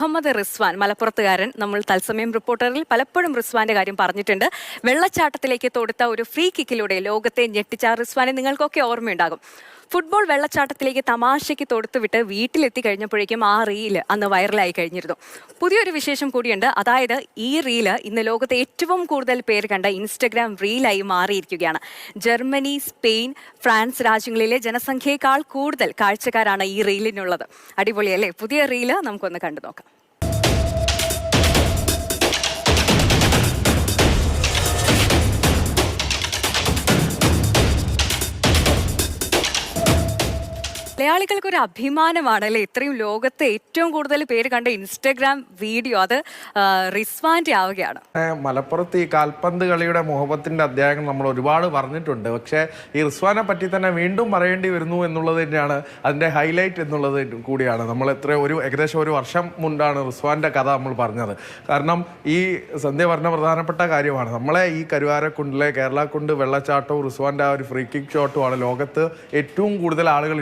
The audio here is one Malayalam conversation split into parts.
മുഹമ്മദ് റിസ്വാൻ മലപ്പുറത്തുകാരൻ നമ്മൾ തത്സമയം റിപ്പോർട്ടറിൽ പലപ്പോഴും റിസ്വാന്റെ കാര്യം പറഞ്ഞിട്ടുണ്ട്. വെള്ളച്ചാട്ടത്തിലേക്ക് തൊടുത്ത ഒരു ഫ്രീ കിക്കിലൂടെ ലോകത്തെ ഞെട്ടിച്ച റിസ്വാനെ നിങ്ങൾക്കൊക്കെ ഓർമ്മയുണ്ടാകും. ഫുട്ബോൾ വെള്ളച്ചാട്ടത്തിലേക്ക് തമാശയ്ക്ക് തൊടുത്തുവിട്ട് വീട്ടിലെത്തി കഴിഞ്ഞപ്പോഴേക്കും ആ റീൽ അന്ന് വൈറലായി കഴിഞ്ഞിരുന്നു. പുതിയൊരു വിശേഷം കൂടിയുണ്ട്. അതായത് ഈ റീൽ ഇന്ന് ലോകത്തെ ഏറ്റവും കൂടുതൽ പേര് കണ്ട ഇൻസ്റ്റഗ്രാം റീലായി മാറിയിരിക്കുകയാണ്. ജർമ്മനി സ്പെയിൻ ഫ്രാൻസ് രാജ്യങ്ങളിലെ ജനസംഖ്യയേക്കാൾ കൂടുതൽ കാഴ്ചക്കാരാണ് ഈ റീലിനുള്ളത്. അടിപൊളിയല്ലേ? പുതിയ റീൽ നമുക്കൊന്ന് കണ്ടു നോക്കാം. മലയാളികൾക്ക് ഒരു അഭിമാനമാണ് അല്ലേ ഇത്രയും ലോകത്തെ ഏറ്റവും കൂടുതൽ പേര് കണ്ട ഇൻസ്റ്റഗ്രാം വീഡിയോ അത് റിസ്വാന്റെ ആവുകയാണ്. മലപ്പുറത്ത് ഈ കാൽപന്ത് കളിയുടെ മുഹബത്തിന്റെ അധ്യായങ്ങൾ നമ്മൾ ഒരുപാട് പറഞ്ഞിട്ടുണ്ട്. പക്ഷേ ഈ റിസ്വാനെ പറ്റി തന്നെ വീണ്ടും പറയേണ്ടി വരുന്നു എന്നുള്ളത് തന്നെയാണ് അതിന്റെ ഹൈലൈറ്റ് എന്നുള്ളത് കൂടിയാണ്. നമ്മൾ എത്ര ഒരു ഏകദേശം ഒരു വർഷം മുൻപാണ് റിസ്വാന്റെ കഥ നമ്മൾ പറഞ്ഞത്. കാരണം ഈ സന്ധ്യ പറഞ്ഞ പ്രധാനപ്പെട്ട കാര്യമാണ്. നമ്മളെ ഈ കരുവാരക്കുണ്ടിലെ കേരള കുണ്ട് വെള്ളച്ചാട്ടവും റിസ്വാന്റെ ആ ഒരു ഫ്രീ കിക്ക് ഷോട്ടുമാണ് ലോകത്ത് ഏറ്റവും കൂടുതൽ ആളുകൾ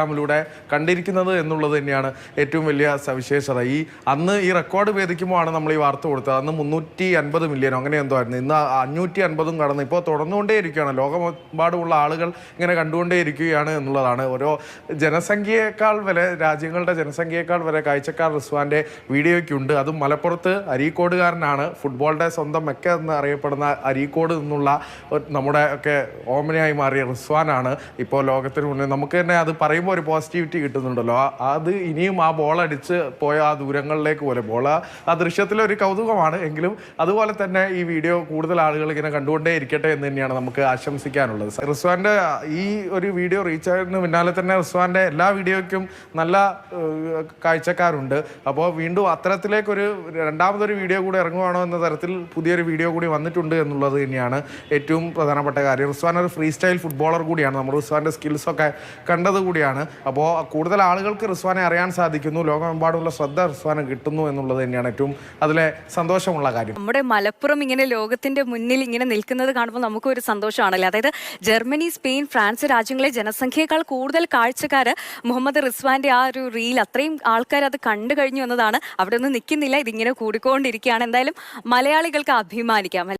ഇൻസ്റ്റാഗ്രാമിലൂടെ കണ്ടിരിക്കുന്നത് എന്നുള്ളത് തന്നെയാണ് ഏറ്റവും വലിയ സവിശേഷത. ഈ അന്ന് ഈ റെക്കോർഡ് ഭേദിക്കുമ്പോഴാണ് നമ്മൾ ഈ വാർത്ത കൊടുത്തത്. അന്ന് മുന്നൂറ്റി അൻപത് മില്യനോ അങ്ങനെ എന്തോ ആയിരുന്നു. ഇന്ന് അഞ്ഞൂറ്റി അൻപതും കടന്ന്. ഇപ്പോൾ തുടർന്നുകൊണ്ടേ ഇരിക്കുകയാണ് ലോകമെമ്പാടുമുള്ള ആളുകൾ ഇങ്ങനെ കണ്ടുകൊണ്ടേയിരിക്കുകയാണ് എന്നുള്ളതാണ്. ഓരോ ജനസംഖ്യയേക്കാൾ വരെ രാജ്യങ്ങളുടെ ജനസംഖ്യയേക്കാൾ വരെ കാഴ്ചക്കാർ റിസ്വാന്റെ വീഡിയോയ്ക്കുണ്ട്. അതും മലപ്പുറത്ത് അരീക്കോടുകാരനാണ്. ഫുട്ബോളിന്റെ സ്വന്തം മെക്ക എന്ന് അറിയപ്പെടുന്ന അരീക്കോട് നിന്നുള്ള നമ്മുടെ ഒക്കെ ഓമനയായി മാറിയ റിസ്വാനാണ് ഇപ്പോൾ ലോകത്തിന് മുന്നിൽ. നമുക്ക് തന്നെ അത് പറയുമ്പോൾ ഒരു പോസിറ്റിവിറ്റി കിട്ടുന്നുണ്ടല്ലോ. അത് ഇനിയും ആ ബോൾ അടിച്ച് പോയ ആ ദൂരങ്ങളിലേക്ക് പോലെ. ബോൾ ആ ദൃശ്യത്തിലെ ഒരു കൗതുകമാണ്. എങ്കിലും അതുപോലെ തന്നെ ഈ വീഡിയോ കൂടുതൽ ആളുകൾ ഇങ്ങനെ കണ്ടുകൊണ്ടേ ഇരിക്കട്ടെ എന്ന് തന്നെയാണ് നമുക്ക് ആശംസിക്കാനുള്ളത്. റിസ്വാന്റെ ഈ ഒരു വീഡിയോ റീച്ച് ആയതിന് പിന്നാലെ തന്നെ റിസ്വാന്റെ എല്ലാ വീഡിയോയ്ക്കും നല്ല കാഴ്ചക്കാരുണ്ട്. അപ്പോൾ വീണ്ടും അത്തരത്തിലേക്കൊരു രണ്ടാമതൊരു വീഡിയോ കൂടി ഇറങ്ങുവാണോ എന്ന തരത്തിൽ പുതിയൊരു വീഡിയോ കൂടി വന്നിട്ടുണ്ട് എന്നുള്ളത് തന്നെയാണ് ഏറ്റവും പ്രധാനപ്പെട്ട കാര്യം. റിസ്വാൻ ഒരു ഫ്രീ സ്റ്റൈൽ ഫുട്ബോളർ കൂടിയാണ്. നമ്മൾ റിസ്വാന്റെ സ്കിൽസൊക്കെ കണ്ടത് കൂടിയാണ്. അപ്പോൾ കൂടുതൽ ആളുകൾക്ക് റിസ്വാനെ അറിയാൻ സാധിക്കുന്നു. ലോകമെമ്പാടുമുള്ള ശ്രദ്ധ റിസ്വാന് കിട്ടുന്നു എന്നുള്ളത് തന്നെയാണ് ഏറ്റവും അതിലെ സന്തോഷമുള്ള കാര്യം. നമ്മുടെ മലപ്പുറം ഇങ്ങനെ ലോകത്തിന്റെ മുന്നിൽ ഇങ്ങനെ നിൽക്കുന്നത് കാണുമ്പോൾ നമുക്ക് ഒരു സന്തോഷമാണല്ലേ? അതായത് ജർമ്മനി സ്പെയിൻ ഫ്രാൻസ് രാജ്യങ്ങളെ ജനസംഖ്യയേക്കാൾ കൂടുതൽ കാഴ്ചക്കാർ മുഹമ്മദ് റിസ്വാന്റെ ആ ഒരു റീൽ അത്രയും ആൾക്കാർ അത് കണ്ടു കഴിഞ്ഞു എന്നതാണ്. അവിടെ ഒന്നും നിൽക്കുന്നില്ല. ഇതിങ്ങനെ കൂടിക്കൊണ്ടിരിക്കുകയാണ്. എന്തായാലും മലയാളികൾക്ക് അഭിമാനിക്കാം.